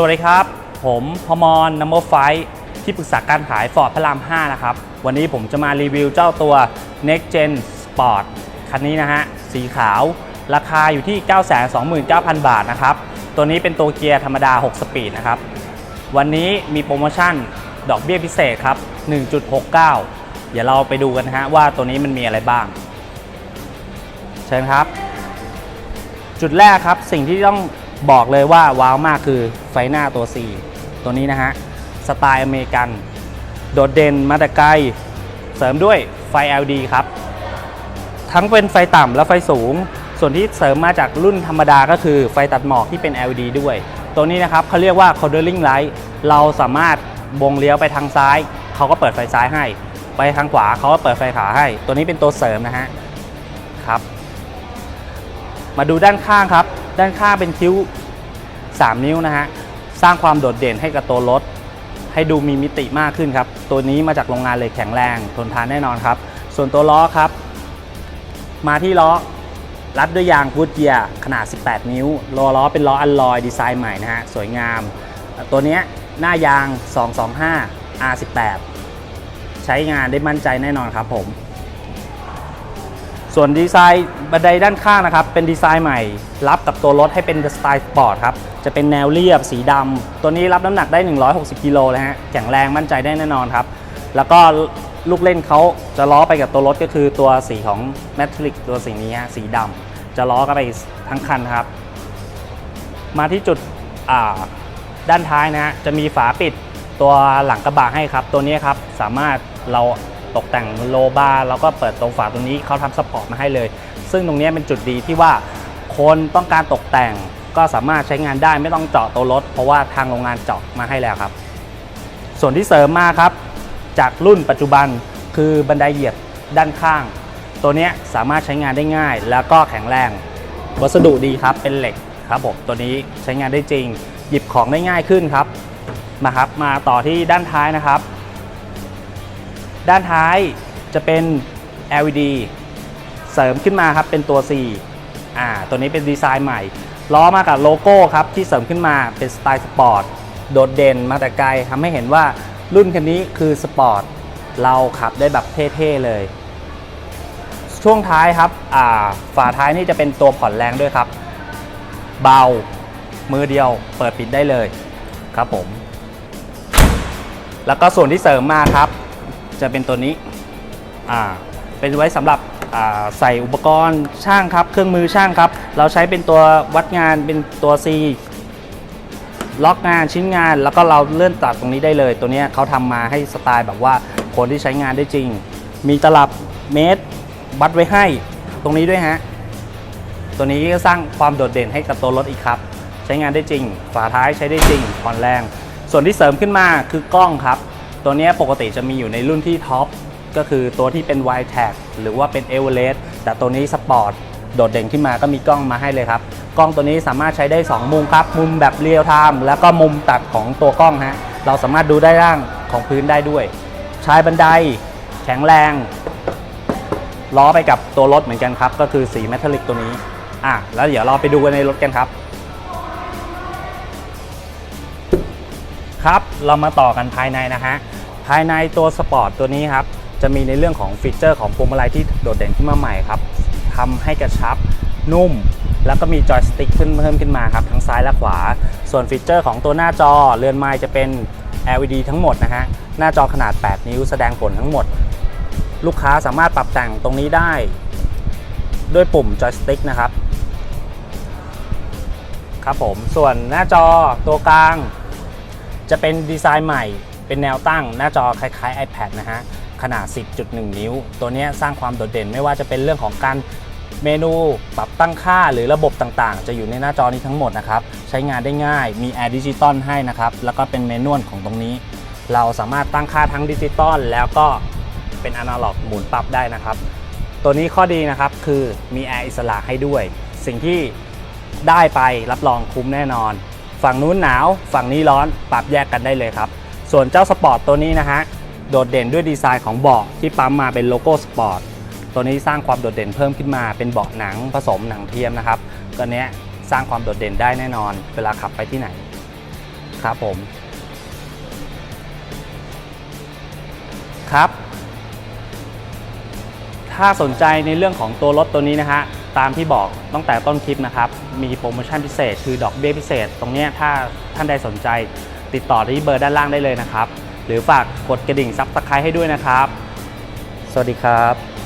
สวัสดีครับ ผมพมรนัมเบอร์ไฟที่ปรึกษาการขายฟอร์ดพระราม 5 นะครับ วันนี้ผมจะมารีวิวเจ้าตัว Next Gen Sport คันนี้นะฮะ สีขาว ราคาอยู่ที่ 929,000 บาทนะครับ ตัวนี้เป็นตัวเกียร์ธรรมดา 6 สปีดนะครับ วันนี้มีโปรโมชั่นดอกเบี้ยพิเศษครับ 1.69 เดี๋ยวเราไปดูกันนะฮะว่าตัวนี้มันมีอะไรบ้าง เชิญครับ จุดแรกครับสิ่งที่ต้อง บอกเลยว่าว้าวมากคือไฟหน้าตัว 4 ตัวนี้นะฮะ สไตล์อเมริกัน โดดเด่นมาแต่ไกล เสริมด้วยไฟ LED ครับ ทั้งเป็นไฟต่ำและไฟสูง ส่วนที่เสริมมาจากรุ่นธรรมดาก็คือไฟตัดหมอกที่เป็น LED ด้วย ตัวนี้นะครับเขาเรียกว่า cornering light เราสามารถบงเลี้ยวไปทางซ้าย เขาก็เปิดไฟซ้ายให้ ไปทางขวาเขาก็เปิดไฟขวาให้ ตัวนี้เป็นตัวเสริมนะฮะครับ มาดูด้านข้างครับ ด้านข้างเป็นคิ้ว 3 นิ้วนะฮะ สร้างความโดดเด่นให้กับตัวรถ ให้ดูมีมิติมากขึ้นครับ ตัวนี้มาจากโรงงานเล็กแข็งแรง ทนทานแน่นอนครับ ส่วนตัวล้อครับ มาที่ล้อรัดด้วยยางพูดเกียร์ขนาด 18 นิ้วล้อล้อเป็นล้ออัลลอยดีไซน์ใหม่นะฮะ สวยงาม ตัวนี้หน้ายาง 225 R18 ใช้งานได้มั่นใจแน่นอนครับผม ส่วนดีไซน์บันไดด้านข้างนะครับ เป็นดีไซน์ใหม่ รับกับตัวรถให้เป็นสไตล์สปอร์ตครับ จะเป็นแนวเรียบสีดำ ตัวนี้รับน้ำหนักได้ 160 กิโลเลยฮะ แข็งแรงมั่นใจได้แน่นอนครับ แล้วก็ลูกเล่นเขาจะล้อไปกับตัวรถก็คือตัวสีของแมทริกตัวสีนี้ฮะสีดำจะล้อกันไปทั้งคันครับ มาที่จุดด้านท้ายนะฮะจะมีฝาปิดตัวหลังกระบะให้ครับ ตัวนี้ครับสามารถเรา ตกแต่งโลบาร์แล้วก็เปิดตรงฝาตรงนี้เขาทำสปอร์ตมาให้เลย ซึ่งตรงนี้เป็นจุดดีที่ว่าคนต้องการตกแต่งก็สามารถใช้งานได้ไม่ต้องเจาะตัวรถ เพราะว่าทางโรงงานเจาะมาให้แล้วครับ ส่วนที่เสริมมาครับ จากรุ่นปัจจุบันคือบันไดเหยียบด้านข้าง ตัวนี้สามารถใช้งานได้ง่าย แล้วก็แข็งแรง วัสดุดีครับเป็นเหล็กครับผมตัวนี้ใช้งานได้จริง หยิบของได้ง่ายขึ้นครับมาครับ มาต่อที่ด้านท้ายนะครับ ด้านท้ายจะเป็น LED เสริมขึ้นมาครับเป็นตัว C อ่าตัวนี้เป็นดีไซน์ใหม่ ล้อมากับโลโก้ครับที่เสริมขึ้นมาเป็นสไตล์สปอร์ตโดดเด่นมาแต่ไกลทำให้เห็นว่ารุ่นคันนี้คือสปอร์ตเราขับได้แบบเท่ๆเลย ช่วงท้ายครับอ่าฝาท้ายนี่จะเป็นตัวผ่อนแรงด้วยครับ เบา มือเดียวเปิดปิดได้เลยครับผม แล้วก็ส่วนที่เสริมมาครับ จะเป็นตัวนี้อ่าเป็นไว้สำหรับใส่อุปกรณ์ช่างครับ เครื่องมือช่างครับ เราใช้เป็นตัววัดงานเป็นตัว C ล็อกงานชิ้นงาน แล้วก็เราเลื่อนตัดตรงนี้ได้เลย ตัวนี้เขาทำมาให้สไตล์แบบว่าคนที่ใช้งานได้จริง มีตลับเมตรวัดไว้ให้ ตรงนี้ด้วยฮะตัวนี้ก็สร้างความโดดเด่นให้กับตัวรถอีกครับ ใช้งานได้จริง ฝาท้ายใช้ได้จริงผ่อนแรง ส่วนที่เสริมขึ้นมาคือกล้องครับ ตัวนี้ปกติจะมีอยู่ในรุ่นที่ท็อปก็คือตัวที่เป็น wide tag หรือว่าเป็น e v e r e s t แต่ตัวนี้สปอร์ตโดดเด่นขึ้นมาก็มีกล้องมาให้เลยครับ กล้องตัวนี้สามารถใช้ได้ 2 มุมครับ มุมแบบเรียลไทม์แล้วก็มุมตัดของตัวกล้องฮะเราสามารถดูได้ร่างของพื้นได้ด้วย ใช้บันไดแข็งแรง ล้อไปกับตัวรถเหมือนกันครับ ก็คือสีเมทัลลิกตัวนี้อะแล้วเดี๋ยวเราไปดูกันในรถกันครับ ครับเรามาต่อกันภายในนะฮะภายในตัวสปอร์ตตัวนี้ครับจะมีในเรื่องของฟีเจอร์ของพวงมาลัยที่โดดเด่นขึ้นมาใหม่ครับทำให้กระชับนุ่ม แล้วก็มีจอยสติ๊กขึ้นเพิ่มขึ้นมาครับทั้งซ้ายและขวา ส่วนฟีเจอร์ของตัวหน้าจอเรือนไม้จะเป็น LED ทั้งหมดนะฮะหน้าจอขนาด 8 นิ้วแสดงผลทั้งหมด ลูกค้าสามารถปรับแต่งตรงนี้ได้ ด้วยปุ่มจอยสติ๊กนะครับครับผมส่วนหน้าจอตัวกลาง จะเป็นดีไซน์ใหม่ เป็นแนวตั้งหน้าจอคล้ายๆ iPad นะฮะ ขนาด 10.1 นิ้ว ตัวนี้สร้างความโดดเด่นไม่ว่าจะเป็นเรื่องของการเมนูปรับตั้งค่าหรือระบบต่างๆ จะอยู่ในหน้าจอนี้ทั้งหมดนะครับ ใช้งานได้ง่ายมี Air Digital ให้นะครับ แล้วก็เป็นเมนวลของตรงนี้ เราสามารถตั้งค่าทั้งดิจิตอลแล้วก็เป็นอนาล็อกหมุนปรับได้นะครับ ตัวนี้ข้อดีนะครับคือมีแอร์อิสระให้ด้วย สิ่งที่ได้ไปรับรองคุ้มแน่นอน ฝั่งนู้นหนาวฝั่งนี้ร้อนปรับแยกกันได้เลยครับ ส่วนเจ้าสปอร์ตตัวนี้นะฮะโดดเด่นด้วยดีไซน์ของเบาะที่ปั๊มมาเป็นโลโก้สปอร์ตตัวนี้สร้างความโดดเด่นเพิ่มขึ้นมาเป็นเบาะหนังผสมหนังเทียมนะครับตัวเนี้ยสร้างความโดดเด่นได้แน่นอน เวลาขับไปที่ไหนครับผมครับ ถ้าสนใจในเรื่องของตัวรถตัวนี้นะฮะ ตามที่บอกตั้งแต่ต้นคลิปนะครับ มีโปรโมชั่นพิเศษ คือดอกเบี้ยพิเศษ ตรงนี้ถ้าท่านใดสนใจติดต่อที่เบอร์ด้านล่างได้เลยนะครับ หรือฝากกดกระดิ่งซับสไครต์ให้ด้วยนะครับ สวัสดีครับ